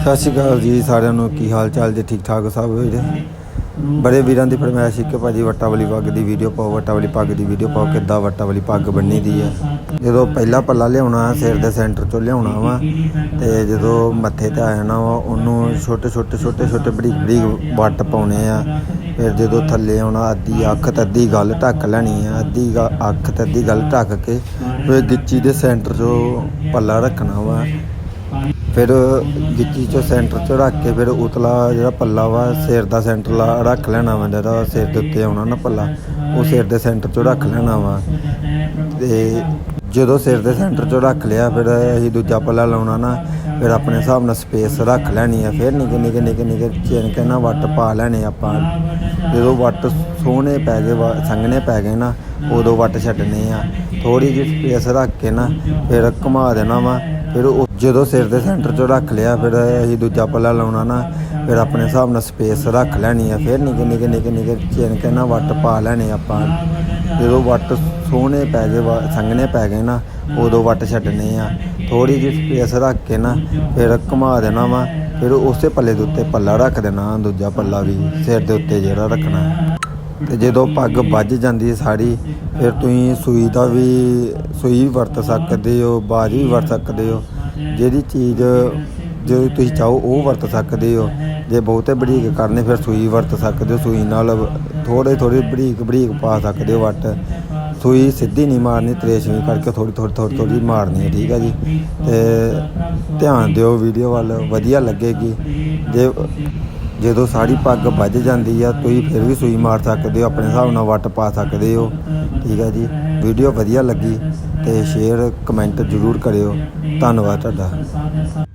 ਸਤਿ ਸ਼੍ਰੀ ਅਕਾਲ ਜੀ ਸਾਰਿਆਂ ਨੂੰ, ਕੀ ਹਾਲ ਚਾਲ ਜੀ? ਠੀਕ ਠਾਕ ਸਭ ਵੀਰੇ? ਬੜੇ ਵੀਰਾਂ ਦੀ ਫਰਮਾਇਸ਼ ਸੀ ਕਿ ਭਾਜੀ ਵੱਟਾ ਵਾਲੀ ਪੱਗ ਦੀ ਵੀਡੀਓ ਪਾਓ ਵੱਟਾ ਵਾਲੀ ਪੱਗ ਦੀ ਵੀਡੀਓ ਪਾਓ, ਕਿੱਦਾਂ ਵੱਟਾ ਵਾਲੀ ਪੱਗ ਬੰਨੀ ਦੀ ਹੈ ਜਦੋਂ ਪਹਿਲਾ ਪੱਲਾ ਲਿਆਉਣਾ, ਸਿਰ ਦੇ ਸੈਂਟਰ ਚੋਂ ਲਿਆਉਣਾ ਵਾ, ਤੇ ਜਦੋਂ ਮੱਥੇ ਤੇ ਆ ਜਾਣਾ ਵਾ, ਉਹਨੂੰ ਛੋਟੇ ਛੋਟੇ ਛੋਟੇ ਛੋਟੇ ਬਰੀਕ ਬਰੀਕ ਵੱਟ ਪਾਉਣੇ ਆ। ਫਿਰ ਜਦੋਂ ਥੱਲੇ ਆਉਣਾ, ਅੱਧੀ ਅੱਖ ਤੇ ਅੱਧੀ ਗੱਲ ਢੱਕ ਲੈਣੀ ਆ, ਅੱਧੀ ਅੱਖ ਤੇ ਅੱਧੀ ਗੱਲ ਢੱਕ ਕੇ, ਫਿਰ ਗਿੱਚੀ ਦੇ ਸੈਂਟਰ 'ਚੋਂ ਪੱਲਾ ਰੱਖਣਾ ਵਾ। ਫਿਰ ਗਿੱਚੀ ਚੋਂ ਸੈਂਟਰ ਚ ਰੱਖ ਕੇ ਫਿਰ ਉਤਲਾ ਜਿਹੜਾ ਪੱਲਾ ਵਾ, ਸਿਰ ਦਾ ਸੈਂਟਰ ਲਾ ਰੱਖ ਲੈਣਾ ਵਾ, ਜਿਹੜਾ ਸਿਰ ਦੇ ਉੱਤੇ ਆਉਣਾ ਨਾ ਪੱਲਾ, ਉਹ ਸਿਰ ਦੇ ਸੈਂਟਰ ਚੋਂ ਰੱਖ ਲੈਣਾ ਵਾ। ਤੇ ਜਦੋਂ ਸਿਰ ਦੇ ਸੈਂਟਰ ਚੋਂ ਰੱਖ ਲਿਆ, ਫਿਰ ਅਸੀਂ ਦੂਜਾ ਪੱਲਾ ਲਾਉਣਾ ਨਾ, ਫਿਰ ਆਪਣੇ ਹਿਸਾਬ ਨਾਲ ਸਪੇਸ ਰੱਖ ਲੈਣੀ ਆ, ਫਿਰ ਨਿੱਕੇ ਨਿੱਕੇ ਨਿੱਕੇ ਨਿੱਕੇ ਚਿਣ ਕੇ ਨਾ ਵੱਟ ਪਾ ਲੈਣੇ ਆਪਾਂ। ਜਦੋਂ ਵੱਟ ਸੋਹਣੇ ਪੈ ਗਏ ਵਾ- ਸੰਘਣੇ ਪੈ ਗਏ ਨਾ, ਉਦੋਂ ਵੱਟ ਛੱਡਣੇ ਆ। ਥੋੜੀ ਜਿਹੀ ਸਪੇਸ ਰੱਖ ਕੇ ਨਾ, ਫਿਰ ਘੁਮਾ ਦੇਣਾ ਵਾ ਫਿਰ ਉਹ ਜਦੋਂ ਸਿਰ ਦੇ ਸੈਂਟਰ 'ਚੋਂ ਰੱਖ ਲਿਆ, ਫਿਰ ਅਸੀਂ ਦੂਜਾ ਪੱਲਾ ਲਾਉਣਾ ਨਾ, ਫਿਰ ਆਪਣੇ ਹਿਸਾਬ ਨਾਲ ਸਪੇਸ ਰੱਖ ਲੈਣੀ ਆ, ਫਿਰ ਨਿੱਕੇ ਨਿੱਕੇ ਨਿੱਕੇ ਨਿੱਕੇ ਚਿਣ ਕੇ ਨਾ ਵੱਟ ਪਾ ਲੈਣੇ ਆਪਾਂ। ਜਦੋਂ ਵੱਟ ਸੋਹਣੇ ਪੈ ਗਏ ਵਾ- ਸੰਘਣੇ ਪੈ ਗਏ ਨਾ, ਉਦੋਂ ਵੱਟ ਛੱਡਣੇ ਆ। ਥੋੜੀ ਜਿਹੀ ਸਪੇਸ ਰੱਖ ਕੇ ਨਾ, ਫਿਰ ਘੁਮਾ ਦੇਣਾ ਵਾ, ਫਿਰ ਉਸੇ ਪੱਲੇ ਦੇ ਉੱਤੇ ਪੱਲਾ ਰੱਖ ਦੇਣਾ, ਦੂਜਾ ਪੱਲਾ ਵੀ ਸਿਰ ਦੇ ਉੱਤੇ ਜਿਹੜਾ ਰੱਖਣਾ। ਤੇ ਜਦੋਂ ਪੱਗ ਵੱਜ ਜਾਂਦੀ ਹੈ ਸਾੜੀ, ਫਿਰ ਤੁਸੀਂ ਸੂਈ ਦਾ ਵੀ, ਸੂਈ ਵੀ ਵਰਤ ਸਕਦੇ ਹੋ, ਬਾਜ ਵੀ ਵਰਤ ਸਕਦੇ ਹੋ। ਜਿਹੜੀ ਚੀਜ਼ ਜੋ ਤੁਸੀਂ ਚਾਹੋ, ਉਹ ਵਰਤ ਸਕਦੇ ਹੋ। ਜੇ ਬਹੁਤੇ ਬਰੀਕ ਕਰਨੇ, ਫਿਰ ਸੂਈ ਵਰਤ ਸਕਦੇ ਹੋ। ਸੂਈ ਨਾਲ ਥੋੜੇ ਥੋੜੇ ਬਰੀਕ ਬਰੀਕ ਪਾ ਸਕਦੇ ਹੋ ਵੱਟ। ਸੂਈ ਸਿੱਧੀ ਨਹੀਂ ਮਾਰਨੀ ਤਰੇਸ਼ਵੀਂ ਕਰਕੇ ਥੋੜੀ ਥੋੜੀ ਥੋੜੀ ਥੋੜੀ ਮਾਰਨੀ ਹੈ, ਠੀਕ ਹੈ ਜੀ। ਤੇ ਧਿਆਨ ਦਿਓ, ਵੀਡੀਓ ਵੱਲ ਵਧੀਆ ਲੱਗੇਗੀ। ਜੇ ਜਦੋਂ ਸਾੜੀ ਪੱਗ ਵੱਜ ਜਾਂਦੀ ਆ, ਤੁਸੀਂ ਫਿਰ ਵੀ ਸੂਈ ਮਾਰ ਸਕਦੇ ਹੋ, ਆਪਣੇ ਹਿਸਾਬ ਨਾਲ ਵੱਟ ਪਾ ਸਕਦੇ ਹੋ। ਠੀਕ ਹੈ ਜੀ। ਵੀਡੀਓ ਵਧੀਆ ਲੱਗੀ ਤੇ ਸ਼ੇਅਰ ਕਮੈਂਟ ਜ਼ਰੂਰ ਕਰਿਓ। ਧੰਨਵਾਦ ਤੁਹਾਡਾ।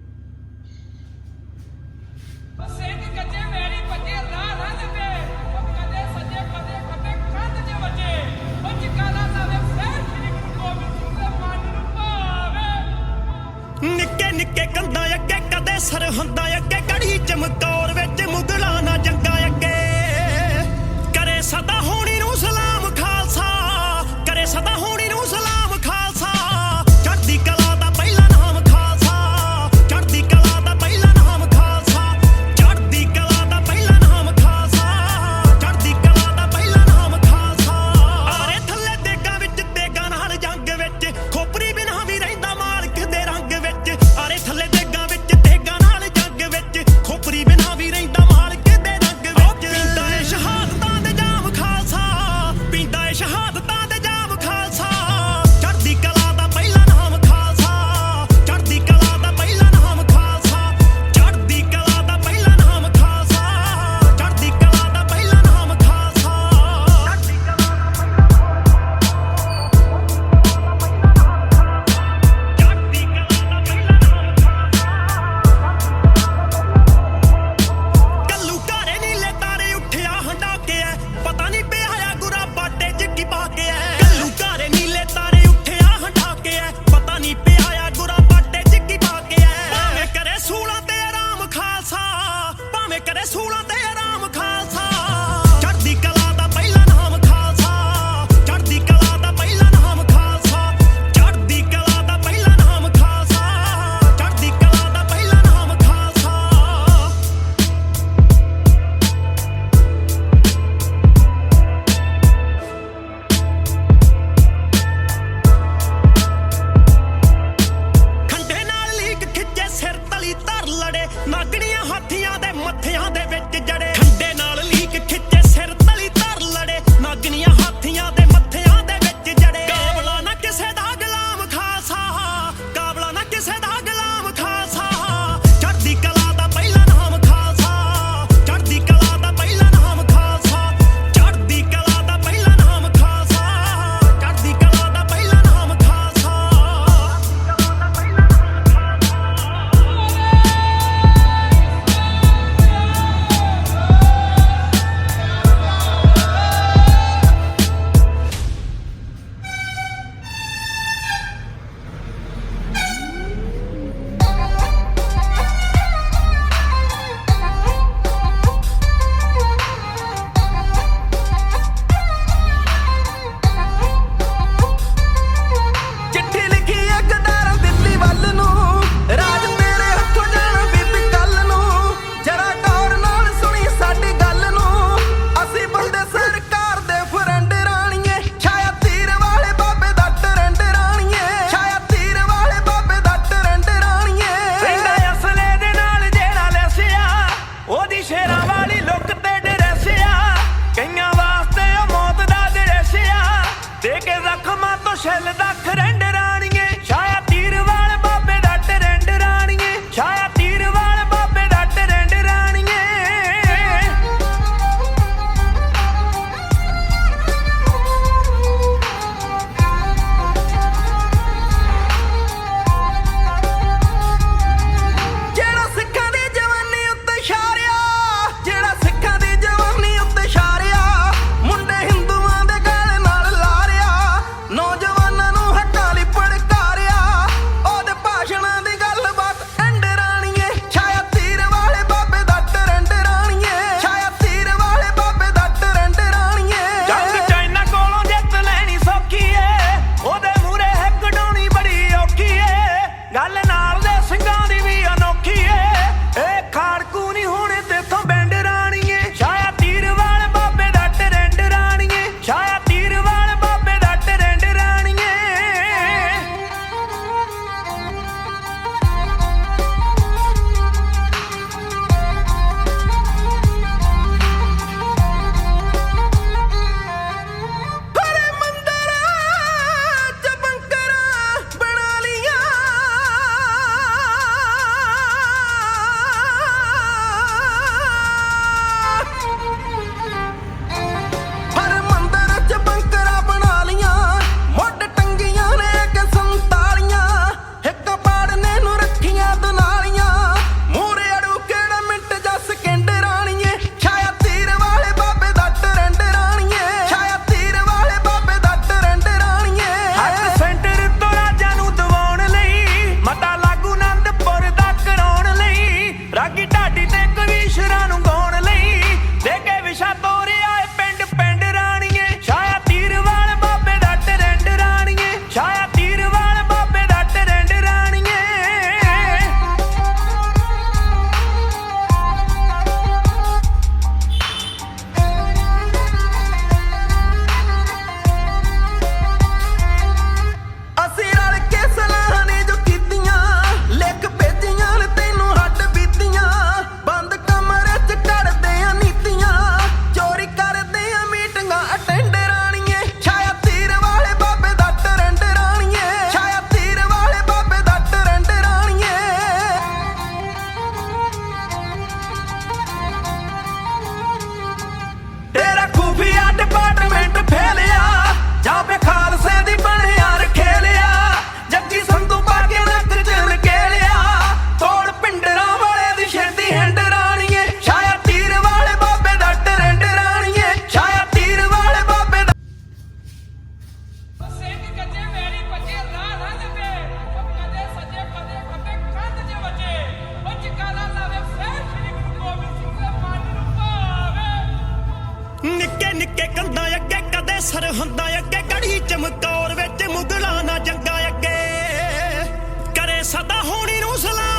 ਸਰਹੰਦਾਂ ਅੱਗੇ ਗੜੀ ਚਮਕੌਰ ਵਿੱਚ ਮੁਗਲਾਂ ਨਾ ਜੰਗਾਂ ਅੱਗੇ। ਕਰੇ ਸਦਾ ਹੋਣੀ ਨੂੰ ਸਲਾਮ।